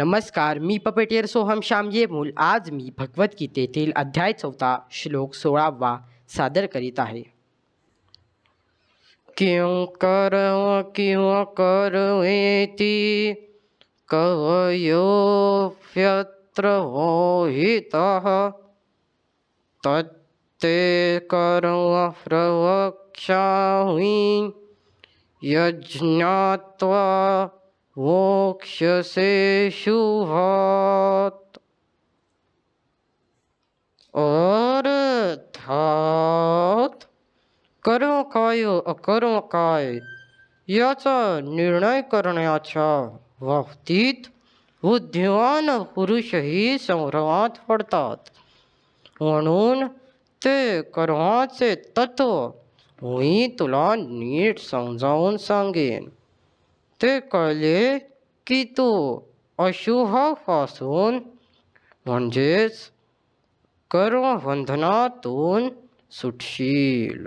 नमस्कार, मी पपेटियर सोहम श्याम येमूल आज मी भगवद्गीतेतील अध्याय चौथा श्लोक सोळावा सादर करीत आहे. किं कर्म किं कर्मेति कवयोऽप्यत्र मोहितः, तत्ते कर्म प्रवक्ष्यामि, यज्ञात्वा मोक्षसे शुभात्। अर्थात कर्म काय अकर्म काय याचा निर्णय करण्याच्या बाबतीत बुद्धिमान पुरुषही संभ्रमात पडतात. म्हणून ते कर्माचे तत्व मी तुला नीट समजावून सांगेन. ते कळले की तू अशुभापासून म्हणजेच कर्मबंधनातून सुटशील